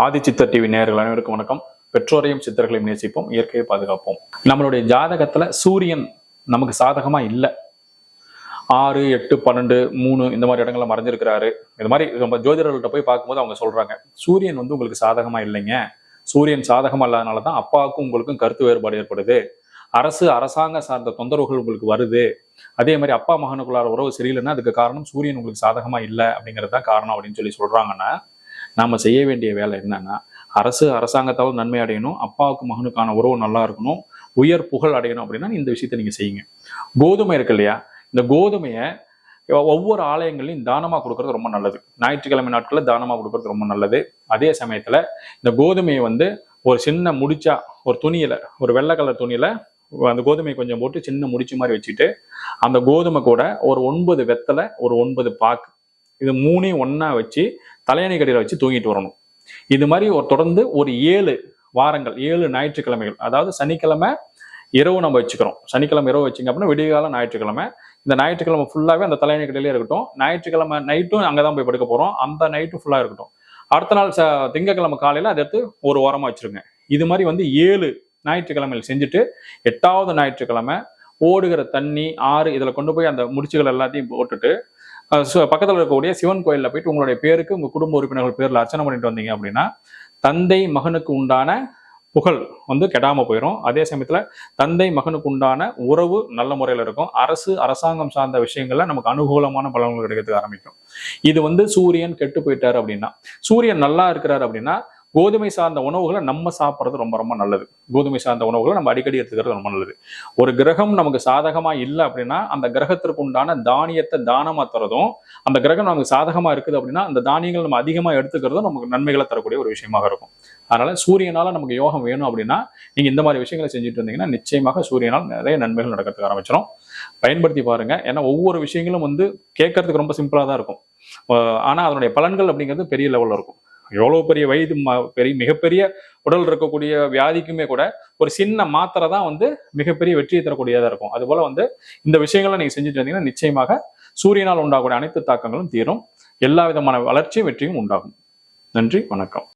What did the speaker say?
ஆதி சித்தர் டிவி நேயர்கள் அனைவருக்கும் வணக்கம். பெற்றோரையும் சித்தர்களையும் நேசிப்போம் இயற்கையை பாதுகாப்போம். நம்மளுடைய ஜாதகத்துல சூரியன் நமக்கு சாதகமா இல்லை. ஆறு எட்டு பன்னெண்டு மூணு இந்த மாதிரி இடங்கள்ல மறைஞ்சிருக்கிறாரு. இந்த மாதிரி நம்ம ஜோதிடர்கள்ட்ட போய் பார்க்கும்போது அவங்க சொல்றாங்க சூரியன் வந்து உங்களுக்கு சாதகமா இல்லைங்க. சூரியன் சாதகமா இல்லாதனால தான் அப்பாவுக்கும் உங்களுக்கும் கருத்து வேறுபாடு ஏற்படுது. அரசு அரசாங்க சார்ந்த தொந்தரவுகள் உங்களுக்கு வருது. அதே மாதிரி அப்பா மகனுக்குள்ளார உறவு சரியில்லைன்னா அதுக்கு காரணம் சூரியன் உங்களுக்கு சாதகமா இல்லை அப்படிங்கிறது தான் காரணம் அப்படின்னு சொல்லி சொல்றாங்கன்னா நாம் செய்ய வேண்டிய வேலை என்னன்னா அரசு அரசாங்கத்தால் நன்மை அடையணும் அப்பாவுக்கு மகனுக்கான உறவு நல்லா இருக்கணும் உயர் புகழ் அடையணும் அப்படின்னா இந்த விஷயத்தை நீங்கள் செய்யுங்க. கோதுமை இருக்கு இல்லையா? இந்த கோதுமையை ஒவ்வொரு ஆலயங்களையும் தானமாக கொடுக்கறது ரொம்ப நல்லது. ஞாயிற்றுக்கிழமை நாட்களில் தானமாக கொடுக்கறது ரொம்ப நல்லது. அதே சமயத்தில் இந்த கோதுமையை வந்து ஒரு சின்ன முடிச்சா ஒரு துணியில் ஒரு வெள்ளை கலர் துணியில் அந்த கோதுமையை கொஞ்சம் போட்டு சின்ன முடிச்சு மாதிரி வச்சுட்டு அந்த கோதுமை கூட ஒரு ஒன்பது வெத்தலை ஒரு ஒன்பது பாக்கு. இது மூணையும் ஒன்றா வச்சு தலையணை கடியில வச்சு தூங்கிட்டு வரணும். இது மாதிரி ஒரு தொடர்ந்து ஒரு ஏழு வாரங்கள் ஏழு ஞாயிற்றுக்கிழமைகள் அதாவது சனிக்கிழமை இரவு நம்ம வச்சுக்கிறோம். சனிக்கிழமை இரவு வச்சிங்க அப்படின்னா விடியகாலம் ஞாயிற்றுக்கிழமை. இந்த ஞாயிற்றுக்கிழமை ஃபுல்லாகவே அந்த தலையணை கடையிலே இருக்கட்டும். ஞாயிற்றுக்கிழமை நைட்டும் அங்கே தான் போய் படுக்க போகிறோம் அந்த நைட்டும் ஃபுல்லாக இருக்கட்டும். அடுத்த நாள் ச திங்கக்கிழமை காலையில் அதை எடுத்து ஒரு வாரமாக வச்சிருங்க. இது மாதிரி வந்து ஏழு ஞாயிற்றுக்கிழமைகள் செஞ்சுட்டு எட்டாவது ஞாயிற்றுக்கிழமை ஓடுகிற தண்ணி ஆறு இதில் கொண்டு போய் அந்த முடிச்சுகள் எல்லாத்தையும் போட்டுட்டு பக்கத்துல இருக்கக்கூடிய சிவன் கோயிலில் போயிட்டு உங்களுடைய பேருக்கு உங்க குடும்ப உறுப்பினர்கள் பேரில் அர்ச்சனை பண்ணிட்டு வந்தீங்க அப்படின்னா தந்தை மகனுக்கு உண்டான புகழ் வந்து கெடாம போயிடும் அதே சமயத்துல தந்தை மகனுக்கு உண்டான உறவு நல்ல முறையில் இருக்கும். அரசு அரசாங்கம் சார்ந்த விஷயங்கள்ல நமக்கு அனுகூலமான பலன்கள் கிடைக்கிறதுக்கு ஆரம்பிக்கும். இது வந்து சூரியன் கெட்டு போயிட்டாரு அப்படின்னா சூரியன் நல்லா இருக்கிறாரு அப்படின்னா கோதுமை சார்ந்த உணவுகளை நம்ம சாப்பிட்றது ரொம்ப ரொம்ப நல்லது. கோதுமை சார்ந்த உணவுகளை நம்ம அடிக்கடி எடுத்துக்கிறது ரொம்ப நல்லது. ஒரு கிரகம் நமக்கு சாதகமாக இல்லை அப்படின்னா அந்த கிரகத்திற்கு உண்டான தானியத்தை தானமாக தரதும் அந்த கிரகம் நமக்கு சாதகமாக இருக்குது அப்படின்னா அந்த தானியங்கள் நம்ம அதிகமாக எடுத்துக்கிறதும் நமக்கு நன்மைகளை தரக்கூடிய ஒரு விஷயமாக இருக்கும். அதனால சூரியனால் நமக்கு யோகம் வேணும் அப்படின்னா நீங்கள் இந்த மாதிரி விஷயங்களை செஞ்சுட்டு இருந்தீங்கன்னா நிச்சயமாக சூரியனால் நிறைய நன்மைகள் நடக்கிறதுக்கு ஆரம்பிச்சிடும் பயன்படுத்தி பாருங்க. ஏன்னா ஒவ்வொரு விஷயங்களும் வந்து கேட்கறதுக்கு ரொம்ப சிம்பிளாக தான் இருக்கும். ஆனால் அதனுடைய பலன்கள் அப்படிங்கிறது பெரிய லெவலில் இருக்கும். எவ்வளவு பெரிய வயது ம- பெரிய மிகப்பெரிய உடல் இருக்கக்கூடிய வியாதிக்குமே கூட ஒரு சின்ன மாத்திரை தான் வந்து மிகப்பெரிய வெற்றியை தரக்கூடியதா இருக்கும். அதுபோல வந்து இந்த விஷயங்களை நீங்க செஞ்சுட்டு இருந்தீங்கன்னா நிச்சயமாக சூரியனால் உண்டாகக்கூடிய அனைத்து தாக்கங்களும் தீரும். எல்லா விதமான வளர்ச்சியும் வெற்றியும் உண்டாகும். நன்றி வணக்கம்.